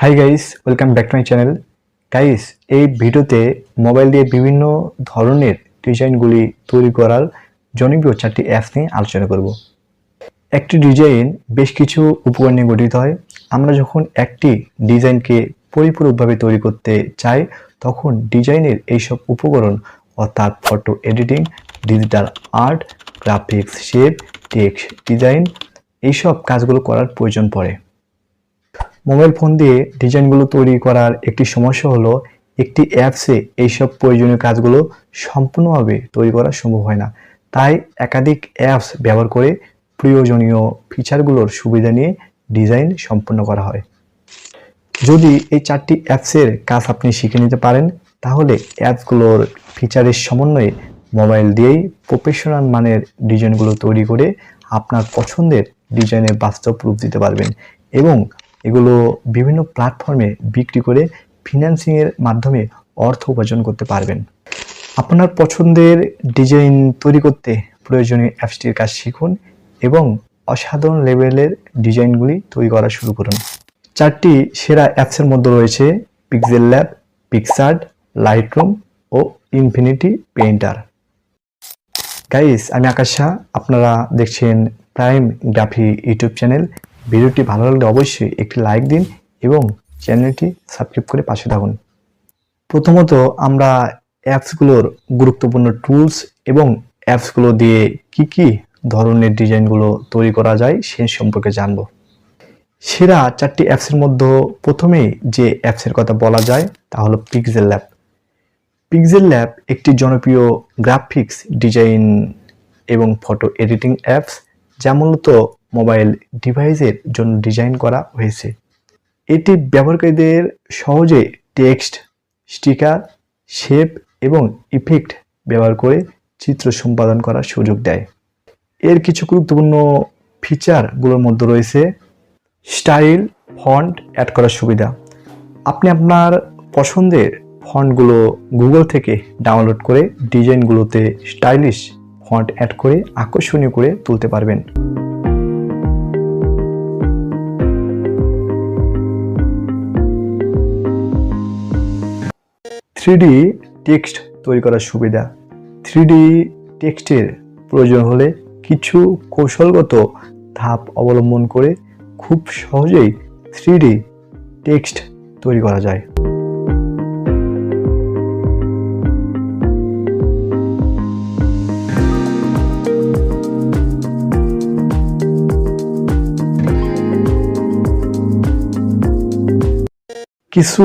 Hi guys welcome back to my channel guys এই ভিডিওতে mobile দিয়ে বিভিন্ন ধরনের ডিজাইনগুলি তৈরি করার জনপ্রিয় চারটি অ্যাপস নিয়ে আলোচনা করব। একটি ডিজাইন বেশ কিছু উপকরণ নিয়ে গঠিত হয়। আমরা যখন একটি ডিজাইনকে পরিপূরকভাবে তৈরি করতে চাই, তখন ডিজাইনের এইসব উপকরণ অর্থাৎ photo editing digital art graphics shape text design এইসব কাজগুলো করার প্রয়োজন পড়ে। মোবাইল ফোন দিয়ে ডিজাইনগুলো তৈরি করার একটি সমস্যা হলো, একটি অ্যাপসে এইসব প্রয়োজনীয় কাজগুলো সম্পূর্ণভাবে তৈরি করা সম্ভব হয় না। তাই একাধিক অ্যাপস ব্যবহার করে প্রয়োজনীয় ফিচারগুলোর সুবিধা নিয়ে ডিজাইন সম্পন্ন করা হয়। যদি এই চারটি অ্যাপসের কাজ আপনি শিখে নিতে পারেন, তাহলে অ্যাপসগুলোর ফিচারের সমন্বয়ে মোবাইল দিয়েই প্রফেশনাল মানের ডিজাইনগুলো তৈরি করে আপনার পছন্দের ডিজাইনের বাস্তব রূপ দিতে পারবেন এবং এগুলো বিভিন্ন প্ল্যাটফর্মে বিক্রি করে ফিন্যান্সিংয়ের মাধ্যমে অর্থ উপার্জন করতে পারবেন। আপনার পছন্দের ডিজাইন তৈরি করতে প্রয়োজনীয় অ্যাপসটির কাজ শিখুন এবং অসাধারণ লেভেলের ডিজাইনগুলি তৈরি করা শুরু করুন। চারটি সেরা অ্যাপসের মধ্যে রয়েছে পিক্সেল ল্যাব পিক্সার্ট লাইটরুম ও ইনফিনিটি পেইন্টার গাইস আমি আকাশ শাহ, আপনারা দেখছেন প্রাইম গ্রাফি ইউটিউব চ্যানেল ভিডিওটি ভালো লাগলে অবশ্যই একটি লাইক দিন এবং চ্যানেলটি সাবস্ক্রাইব করে পাশে থাকুন। প্রথমত আমরা অ্যাপসগুলোর গুরুত্বপূর্ণ টুলস এবং অ্যাপসগুলো দিয়ে কি কি ধরনের ডিজাইনগুলো তৈরি করা যায় সে সম্পর্কে জানব। সেরা চারটি অ্যাপসের মধ্যে প্রথমেই যে অ্যাপসের কথা বলা যায় তা হলো পিক্সেল ল্যাব পিক্সেল ল্যাব একটি জনপ্রিয় গ্রাফিক্স ডিজাইন এবং ফটো এডিটিং অ্যাপস যা মূলত মোবাইল ডিভাইসের জন্য ডিজাইন করা হয়েছে। এটি ব্যবহারকারীদের সহজে টেক্সট, স্টিকার, শেপ এবং ইফেক্ট ব্যবহার করে চিত্র সম্পাদন করার সুযোগ দেয়। এর কিছু গুরুত্বপূর্ণ ফিচারগুলোর মধ্যে রয়েছে স্টাইল ফন্ট অ্যাড করার সুবিধা। আপনি আপনার পছন্দের ফন্টগুলো গুগল থেকে ডাউনলোড করে ডিজাইনগুলোতে স্টাইলিশ ফন্ট অ্যাড করে আকর্ষণীয় করে তুলতে পারবেন। থ্রিডি টেক্সট তৈরি করার সুবিধা। থ্রিডি টেক্সটের প্রয়োজন হলে কিছু কৌশলগত ধাপ অবলম্বন করে খুব সহজেই থ্রিডি টেক্সট তৈরি করা যায়। কিছু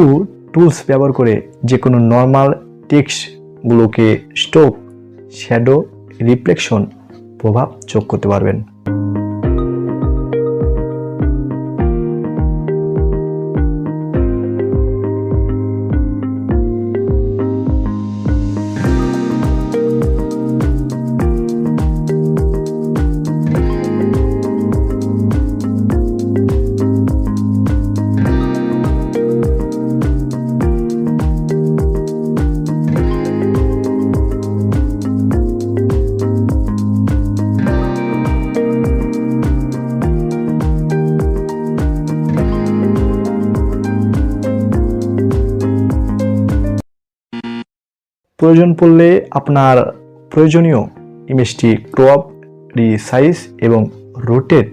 টুলস ব্যবহার করে যে কোনো নর্মাল টেক্সটগুলোকে স্টোক শ্যাডো রিফ্লেকশন প্রভাব যোগ করতে পারবেন। প্রয়োজন পড়লে আপনার প্রয়োজনীয় ইমেজটি ক্রপ রিসাইজ এবং রোটেট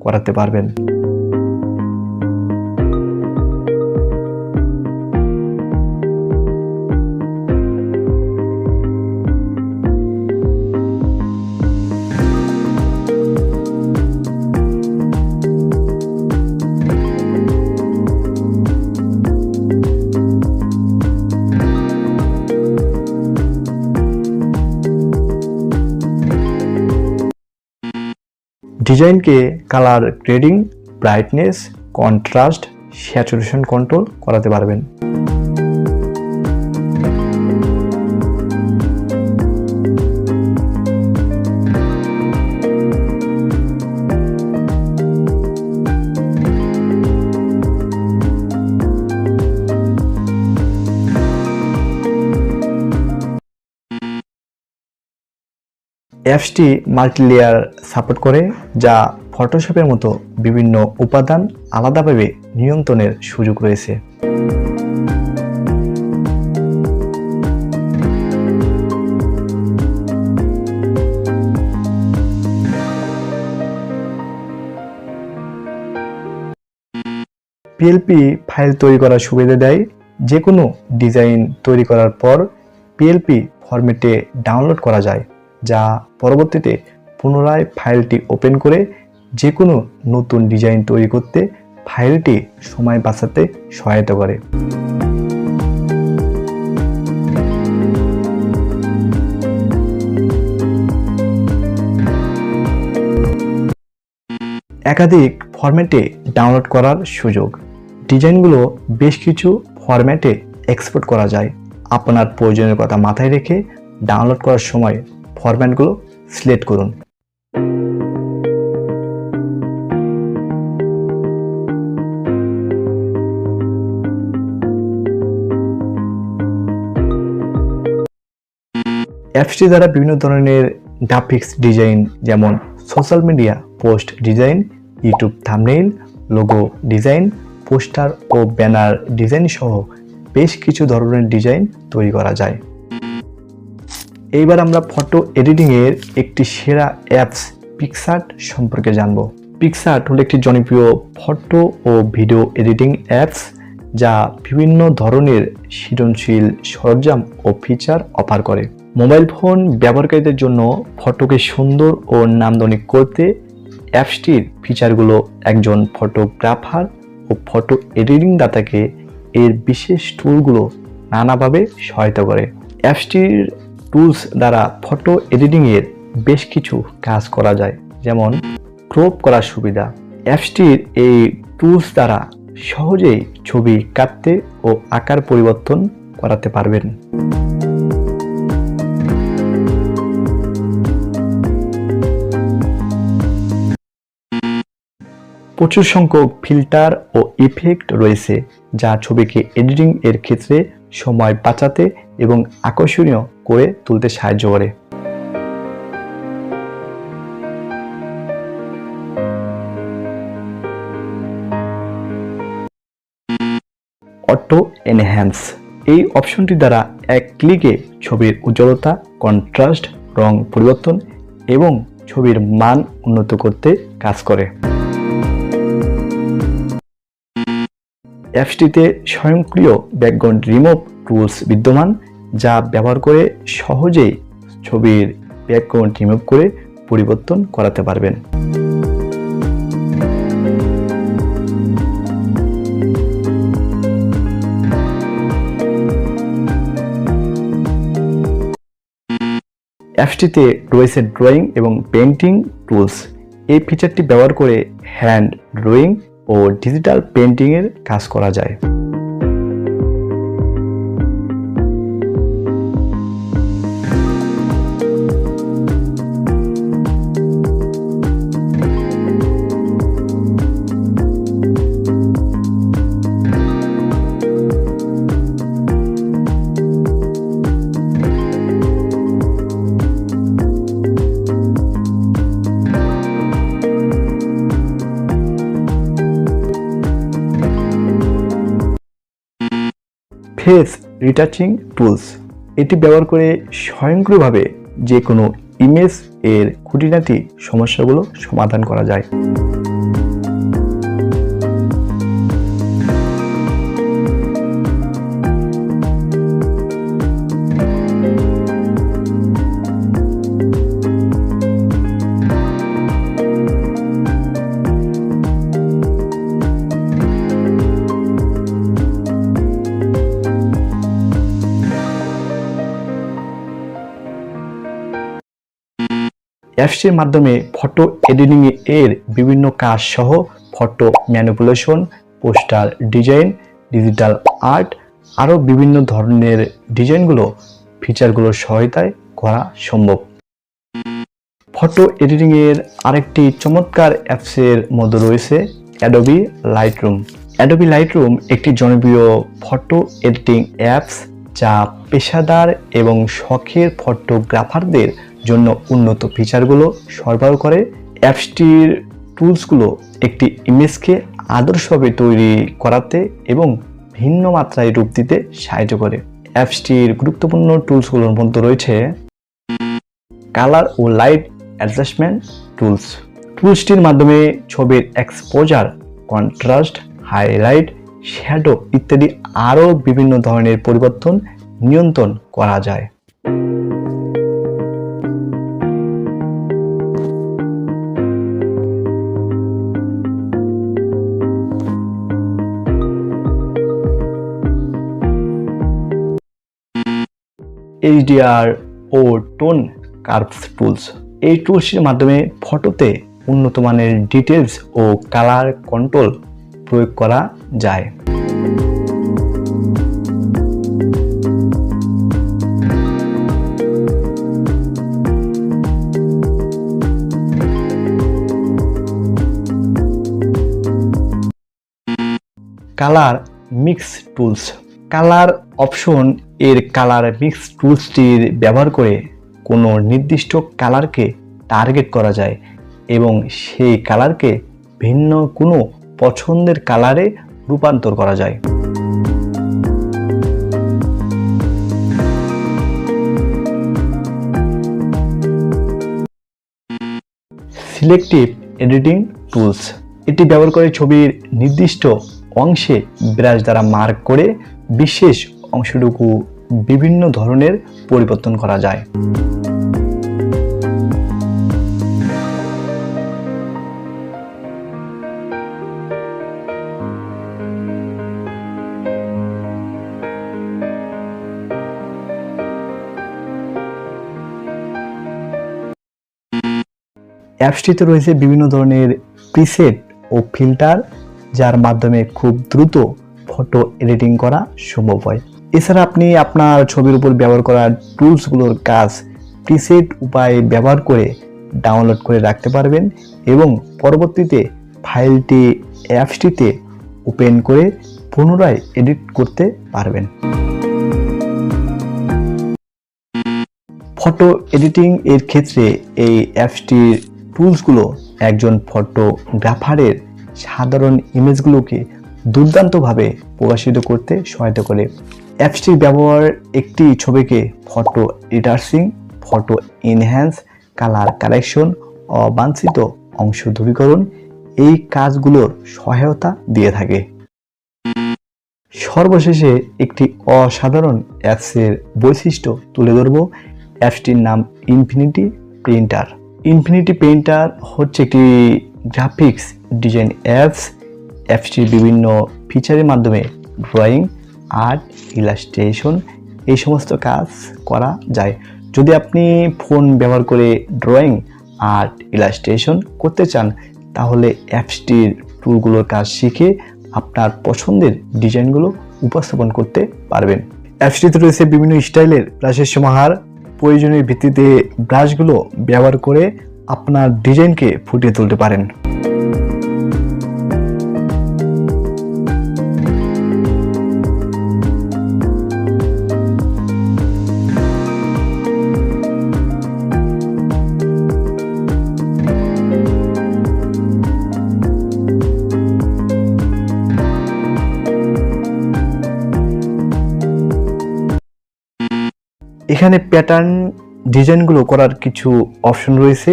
করাতে পারবেন। ডিজাইনকে colour grading brightness contrast saturation control করাতে পারবেন। অ্যাপসটি মাল্টি লেয়ার সাপোর্ট করে, যা ফটোশপের মতো বিভিন্ন উপাদান আলাদাভাবে নিয়ন্ত্রণের সুযোগ রয়েছে। পিএলপি ফাইল তৈরি করার সুবিধা দেয়। যে কোনো ডিজাইন তৈরি করার পর পিএলপি ফরম্যাটে ডাউনলোড করা যায়। যা পরবর্তীতে পুনরায় ফাইলটি ওপেন করে যে কোনো নতুন ডিজাইন তৈরি করতে ফাইলটি সময় বাঁচাতে সহায়তা করে। একাধিক ফরম্যাটে ডাউনলোড করার সুযোগ। ডিজাইনগুলো বেশ কিছু ফরম্যাটে এক্সপোর্ট করা যায়। আপনার প্রয়োজনের কথা মাথায় রেখে ডাউনলোড করার সময় ফরম্যাটগুলো সিলেক্ট করুন। অ্যাপসটি দ্বারা বিভিন্ন ধরনের গ্রাফিক্স ডিজাইন যেমন social media post design YouTube thumbnail logo design poster ও ব্যানার ডিজাইন সহ বেশ কিছু ধরনের ডিজাইন তৈরি করা যায়। এইবার আমরা ফটো এডিটিংয়ের একটি সেরা অ্যাপস পিকসার্ট সম্পর্কে জানব। পিকসার্ট হলো একটি জনপ্রিয় ফটো ও ভিডিও এডিটিং অ্যাপস যা বিভিন্ন ধরনের সৃজনশীল সরঞ্জাম ও ফিচার অফার করে। মোবাইল ফোন ব্যবহারকারীদের জন্য ফটোকে সুন্দর ও নান্দনিক করতে অ্যাপসটির ফিচারগুলো একজন ফটোগ্রাফার ও ফটো এডিটিং দাতাকে এর বিশেষ টুলগুলো নানাভাবে সহায়তা করে। অ্যাপসটির টুলস দ্বারা ফটো এডিটিংয়ের বেশ কিছু কাজ করা যায়। যেমন ক্রপ করার সুবিধা। অ্যাপসটির এই টুলস দ্বারা সহজেই ছবি কাটতে ও আকার পরিবর্তন করাতে পারবেন। প্রচুর সংখ্যক ফিল্টার ও ইফেক্ট রয়েছে, যা ছবিকে এডিটিং এর ক্ষেত্রে সময় বাঁচাতে এবং আকর্ষণীয় করে তুলতে সাহায্য করে। অটো এনহ্যান্স এই অপশনটি দ্বারা এক ক্লিকে ছবির উজ্জ্বলতা, কন্ট্রাস্ট, রং পরিবর্তন এবং ছবির মান উন্নত করতে কাজ করে। অ্যাপসটিতে স্বয়ংক্রিয় ব্যাকগ্রাউন্ড রিমুভ টুলস বিদ্যমান। যা ব্যবহার করে সহজেই ছবির ব্যাকগ্রাউন্ড রিমুভ করে পরিবর্তন করাতে পারবেন। অ্যাপসটিতে রয়েছে ড্রয়িং এবং পেন্টিং টুলস এই ফিচারটি ব্যবহার করে হ্যান্ড ড্রয়িং ও ডিজিটাল পেন্টিংয়ের কাজ করা যায়। Face retouching tools. এটি ব্যবহার করে স্বয়ংক্রিয়ভাবে যে কোনো ইমেজ এর খুঁটিনাটি সমস্যাগুলো সমাধান করা যায়। অ্যাপসটির মাধ্যমে ফটো এডিটিং এর বিভিন্ন কাজ সহ photo manipulation poster design digital art আরও বিভিন্ন ধরনের ডিজাইনগুলো ফিচারগুলোর সহায়তায় করা সম্ভব। ফটো এডিটিংয়ের আরেকটি চমৎকার অ্যাপসের মধ্যে রয়েছে অ্যাডোবি লাইটরুম অ্যাডোবি লাইটরুম একটি জনপ্রিয় ফটো এডিটিং অ্যাপস যা পেশাদার এবং শখের ফটোগ্রাফারদের জন্য উন্নত ফিচারগুলো সরবরাহ করে। অ্যাপসটির টুলসগুলো একটি ইমেজকে আদর্শভাবে তৈরি করাতে এবং ভিন্ন মাত্রায় রূপ দিতে সাহায্য করে। অ্যাপসটির গুরুত্বপূর্ণ টুলসগুলোর মধ্যে রয়েছে কালার ও লাইট অ্যাডজাস্টমেন্ট টুলস টুলসটির মাধ্যমে ছবির এক্সপোজার কন্ট্রাস্ট হাইলাইট শ্যাডো ইত্যাদি আরও বিভিন্ন ধরনের পরিবর্তন নিয়ন্ত্রণ করা যায়। এইচডিআর ও টোন কার্ভস টুলস। এই টুলসটির মাধ্যমে ফটোতে উন্নত মানের ডিটেলস ও কালার কন্ট্রোল প্রয়োগ করা যায়। Colour mix tools. Colour option এর কালার মিক্স টুলসটির ব্যবহার করে কোনো নির্দিষ্ট কালারকে টার্গেট করা যায় এবং সেই কালারকে ভিন্ন কোনো পছন্দের কালারে রূপান্তর করা যায়। সিলেক্টিভ এডিটিং টুলস এটি ব্যবহার করে ছবির নির্দিষ্ট অংশে ব্রাশ দ্বারা মার্ক করে বিশেষ অংশটুকু বিভিন্ন ধরনের পরিবর্তন করা যায়। অ্যাপসটিতে রয়েছে বিভিন্ন ধরনের প্রিসেট ও ফিল্টার, যার মাধ্যমে খুব দ্রুত ফটো এডিটিং করা সম্ভব হয়। এছাড়া আপনি আপনার ছবির উপর ব্যবহার করা টুলসগুলোর কাজ প্রিসেট উপায়ে ব্যবহার করে ডাউনলোড করে রাখতে পারবেন এবং পরবর্তীতে ফাইলটি, অ্যাপসটিতে ওপেন করে পুনরায় এডিট করতে পারবেন। ফটো এডিটিং এর ক্ষেত্রে এই অ্যাপসটির টুলসগুলো একজন ফটোগ্রাফারের সাধারণ ইমেজগুলোকে দুর্দান্তভাবে প্রকাশিত করতে সহায়তা করে। অ্যাপসটির ব্যবহার একটি ছবিকে photo retouching photo enhance colour collection অবাঞ্ছিত অংশ দূরীকরণ এই কাজগুলোর সহায়তা দিয়ে থাকে। সর্বশেষে একটি অসাধারণ অ্যাপসের বৈশিষ্ট্য তুলে ধরব। অ্যাপসটির নাম ইনফিনিটি প্রিন্টার ইনফিনিটি পেইন্টার হচ্ছে একটি গ্রাফিক্স ডিজাইন অ্যাপস অ্যাপসটির বিভিন্ন ফিচারের মাধ্যমে ড্রয়িং আর্ট ইলাস্ট্রেশন এই সমস্ত কাজ করা যায়। যদি আপনি ফোন ব্যবহার করে ড্রয়িং আর্ট ইলাস্ট্রেশন করতে চান, তাহলে অ্যাপসটির টুলগুলোর কাজ শিখে আপনার পছন্দের ডিজাইনগুলো উপস্থাপন করতে পারবেন। অ্যাপসটিতে রয়েছে বিভিন্ন স্টাইলের ব্রাশের সমাহার। প্রয়োজনীয় ভিত্তিতে ব্রাশগুলো ব্যবহার করে আপনার ডিজাইনকে ফুটিয়ে তুলতে পারেন। এখানে প্যাটার্ন ডিজাইনগুলো করার কিছু অপশন রয়েছে।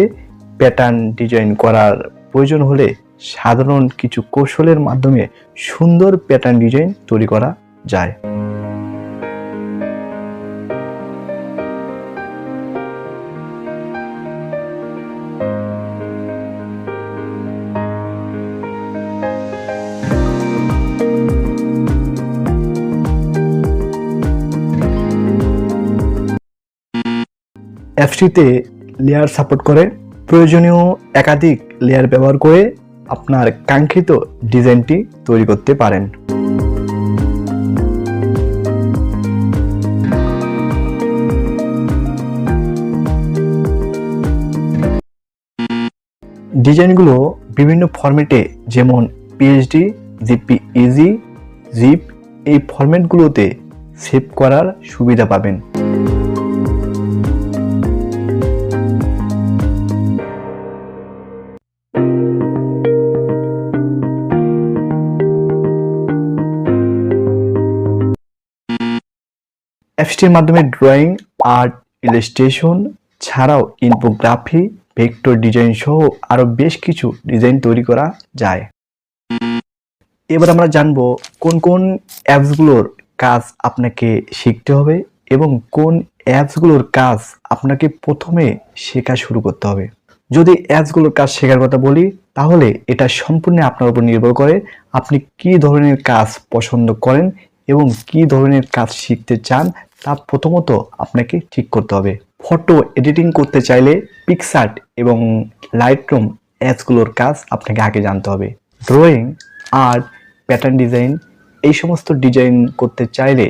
প্যাটার্ন ডিজাইন করার প্রয়োজন হলে সাধারণ কিছু কৌশলের মাধ্যমে সুন্দর প্যাটার্ন ডিজাইন তৈরি করা যায়। অ্যাপসটিতে লেয়ার সাপোর্ট করে। প্রয়োজনীয় একাধিক লেয়ার ব্যবহার করে আপনার কাঙ্ক্ষিত ডিজাইনটি তৈরি করতে পারেন। ডিজাইনগুলো বিভিন্ন ফরম্যাটে যেমন পিএইচডি জিপি ইজি জিপ এই ফরম্যাটগুলোতে সেভ করার সুবিধা পাবেন। অ্যাপসটির মাধ্যমে ড্রয়িং আর্ট ইলাস্ট্রেশন ছাড়াও ইনফোগ্রাফি ভেক্টর ডিজাইন সহ আরও বেশ কিছু ডিজাইন তৈরি করা যায়। এবার আমরা জানব কোন কোন অ্যাপসগুলোর কাজ আপনাকে শিখতে হবে এবং কোন অ্যাপসগুলোর কাজ আপনাকে প্রথমে শেখা শুরু করতে হবে। যদি অ্যাপসগুলোর কাজ শেখার কথা বলি, তাহলে এটা সম্পূর্ণ আপনার উপর নির্ভর করে আপনি কি ধরনের কাজ পছন্দ করেন এবং কি ধরনের কাজ শিখতে চান তা প্রথমত আপনাকে ঠিক করতে হবে। ফটো এডিটিং করতে চাইলে পিকসার্ট এবং লাইটরুম অ্যাপসগুলোর কাজ আপনাকে আগে জানতে হবে। ড্রয়িং আর্ট প্যাটার্ন ডিজাইন এই সমস্ত ডিজাইন করতে চাইলে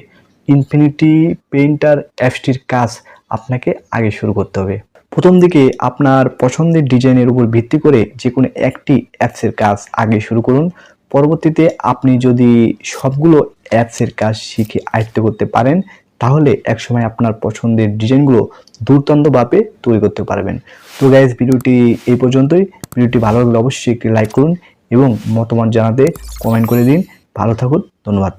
ইনফিনিটি পেইন্টার অ্যাপসটির কাজ আপনাকে আগে শুরু করতে হবে। প্রথম দিকে আপনার পছন্দের ডিজাইনের উপর ভিত্তি করে যে কোনো একটি অ্যাপসের কাজ আগে শুরু করুন। পরবর্তীতে আপনি যদি সবগুলো অ্যাপসের কাজ শিখে আয়ত্ত করতে পারেন তাহলে একসময় আপনার পছন্দের ডিজাইনগুলো দুর্দান্তভাবে তৈরি করতে পারবেন। তো গাইজ ভিডিওটি এই পর্যন্তই। ভিডিওটি ভালো লাগলে অবশ্যই একটি লাইক করুন এবং মতামত জানাতে কমেন্ট করে দিন। ভালো থাকুন, ধন্যবাদ।